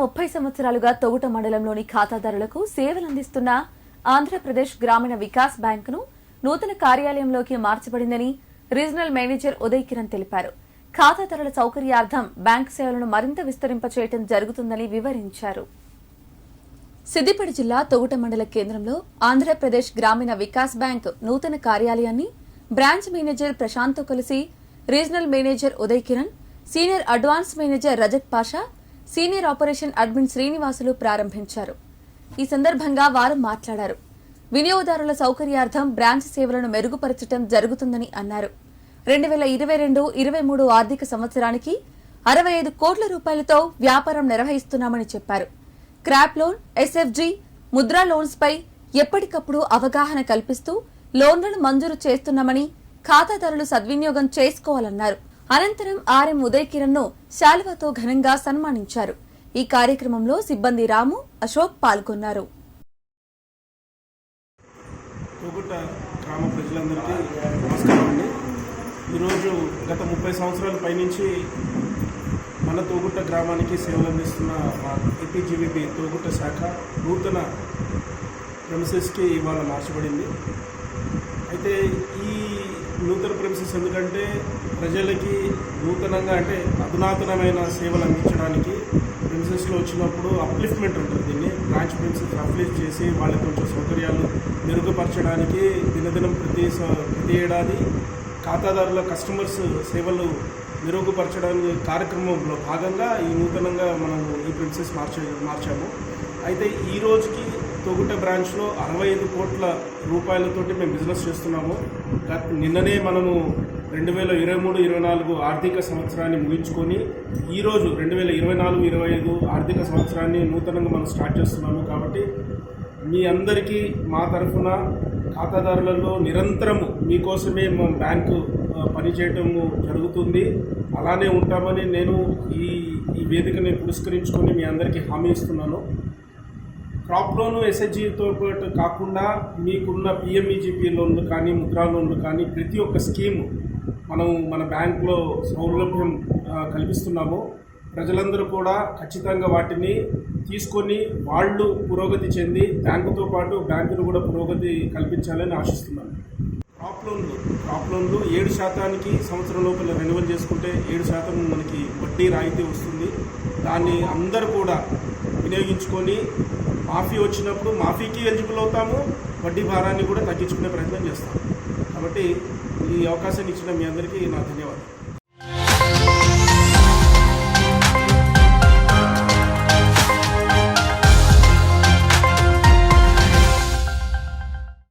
ముప్పై సంవత్సరాలుగా తొగుట మండలంలోని ఖాతాదారులకు సేవలందిస్తున్న ఆంధ్రప్రదేశ్ గ్రామీణ వికాస్ బ్యాంకును నూతన కార్యాలయంలోకి మార్చబడిందని రీజనల్ మేనేజర్ ఉదయ్ కిరణ్ తెలిపారు. ఖాతాదారుల సౌకర్యార్థం బ్యాంకు సేవలను మరింత విస్తరింపచేయడం జరుగుతుందని వివరించారు. సిద్దిపేట జిల్లా తొగుట మండల కేంద్రంలో ఆంధ్రప్రదేశ్ గ్రామీణ వికాస్ బ్యాంక్ నూతన కార్యాలయాన్ని బ్రాంచ్ మేనేజర్ ప్రశాంత్తో కలిసి regional manager Uday Kiran senior advance manager Rajat Pasha senior operation admin Srinivasulu ప్రారంభించారు. ఈ సందర్భంగా వారు మాట్లాడారు. వినియోగదారుల సౌకర్యార్థం బ్రాంచ్ సేవలను మెరుగుపరచడం జరుగుతుందని అన్నారు. రెండు వేల ఇరవై రెండు ఇరవై మూడు ఆర్థిక సంవత్సరానికి అరవై ఐదు కోట్ల రూపాయలతో వ్యాపారం నిర్వహిస్తున్నామని చెప్పారు. క్రాప్ లోన్ ఎస్ఎఫ్జి ముద్రా లోన్స్పై ఎప్పటికప్పుడు అవగాహన కల్పిస్తూ లోన్లను మంజూరు చేస్తున్నామని ఖాతాదారులు సద్వినియోగం చేసుకోవాలన్నారు. అనంతరం ఆర్ఎం ఉదయ్ కిరణ్ను శాలువాతో ఘనంగా సన్మానించారు. ఈ కార్యక్రమంలో సిబ్బంది రాము అశోక్ పాల్గొన్నారు. గ్రామ ప్రజలందరికీ నమస్కారం అండి. ఈరోజు గత ముప్పై సంవత్సరాల పైనుంచి మన తోగుట్ట గ్రామానికి సేవలు అందిస్తున్న మా ఏపీజీవీపీ తోగుట్ట శాఖ నూతన ప్రమిసెస్కి ఇవాళ మార్చబడింది. అయితే ఈ నూతన ప్రిన్సెస్ ఎందుకంటే ప్రజలకి నూతనంగా అంటే అధునాతనమైన సేవలు అందించడానికి ప్రిన్సెస్లో వచ్చినప్పుడు అప్లిఫ్ట్మెంట్ ఉంటుంది దీన్ని. బ్రాంచ్ ప్రిన్సెస్ అప్లిఫ్ట్ చేసి వాళ్ళకి కొంచెం సౌకర్యాలు మెరుగుపరచడానికి దినదినం ప్రతి ప్రతి ఏడాది ఖాతాదారుల కస్టమర్స్ సేవలు మెరుగుపరచడానికి కార్యక్రమంలో భాగంగా ఈ నూతనంగా మనం ఈ ప్రిన్సెస్ మార్చే మార్చాము. అయితే ఈ రోజుకి తొగుట బ్రాంచ్లో అరవై ఐదు కోట్ల రూపాయలతోటి మేము బిజినెస్ చేస్తున్నాము. నిన్ననే మనము రెండు వేల ఇరవై మూడు ఇరవై నాలుగు ఆర్థిక సంవత్సరాన్ని ముగించుకొని ఈరోజు రెండు వేల ఇరవై నాలుగు ఇరవై ఐదు ఆర్థిక సంవత్సరాన్ని నూతనంగా మనం స్టార్ట్ చేస్తున్నాము కాబట్టి మీ అందరికీ మా తరఫున ఖాతాదారులలో నిరంతరము మీకోసమే మా బ్యాంకు పనిచేయటము జరుగుతుంది. అలానే ఉంటామని నేను ఈ ఈ వేదికని పురస్కరించుకొని మీ అందరికీ హామీ ఇస్తున్నాను. క్రాప్ లోను ఎస్హెచ్జితో పాటు కాకుండా మీకున్న పిఎంఈజీపీ లోన్లు కానీ ముద్రా లోన్లు కానీ ప్రతి ఒక్క స్కీమ్ మనం మన బ్యాంకులో సౌలభ్యం కల్పిస్తున్నాము. ప్రజలందరూ కూడా ఖచ్చితంగా వాటిని తీసుకొని వాళ్ళు పురోగతి చెంది బ్యాంకుతో పాటు బ్యాంకును కూడా పురోగతి కల్పించాలని ఆశిస్తున్నాను. క్రాప్ లోన్లు క్రాప్ లోన్లు ఏడు శాతానికి సంవత్సరం లోపల రెన్యువల్ చేసుకుంటే ఏడు శాతం మనకి వడ్డీ రాయితీ వస్తుంది. దాన్ని అందరూ కూడా వినియోగించుకొని మాఫీ వచ్చినప్పుడు మాఫీకి ఎలిజిబుల్ అవుతాము వడ్డీ భారాన్ని కూడా తగ్గించుకునే ప్రయత్నం చేస్తాం కాబట్టి ఈ అవకాశాన్ని ఇచ్చిన మీ అందరికీ నా ధన్యవాదాలు.